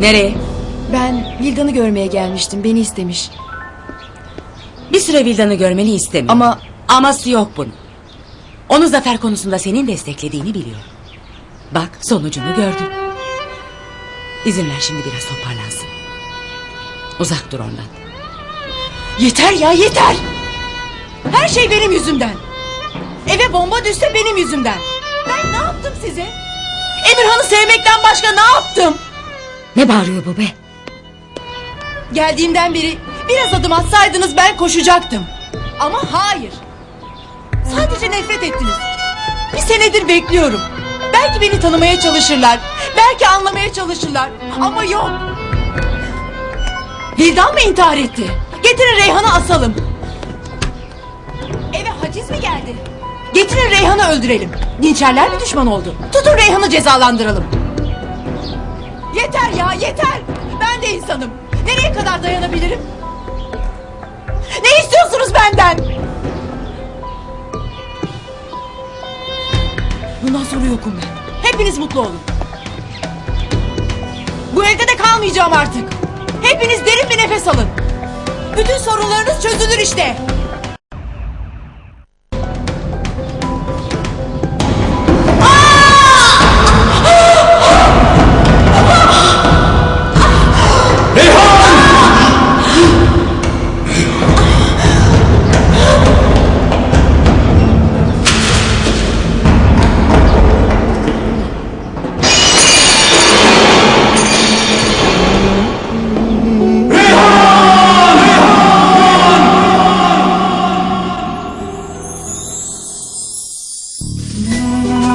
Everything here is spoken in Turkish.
Nereye? Ben Vildan'ı görmeye gelmiştim. Beni istemiş. Bir süre Vildan'ı görmeni istemiyorum. Ama- Aması yok bunun. Onu zafer konusunda senin desteklediğini biliyorum. Bak sonucunu gördün. İzin ver şimdi biraz toparlansın. Uzak dur ondan. Yeter ya yeter. Her şey benim yüzümden. Eve bomba düşse benim yüzümden. Ben ne yaptım size? Emirhan'ı sevmekten başka ne yaptım? Ne bağırıyor bu be? Geldiğimden beri biraz adım atsaydınız ben koşacaktım. Ama hayır. Sadece nefret ettiniz. Bir senedir bekliyorum. Belki beni tanımaya çalışırlar. Belki anlamaya çalışırlar. Ama yok. Vildan mı intihar etti? Getirin Reyhan'ı asalım. Eve haciz mi geldi? Getirin Reyhan'ı öldürelim. Dinçerler mi düşman oldu? Tutun Reyhan'ı cezalandıralım. Yeter. Ben de insanım. Nereye kadar dayanabilirim? Ne istiyorsunuz benden? Bundan sonra yokum ben. Hepiniz mutlu olun. Bu evde de kalmayacağım artık. Hepiniz derin bir nefes alın. Bütün sorunlarınız çözülür işte. Yeah.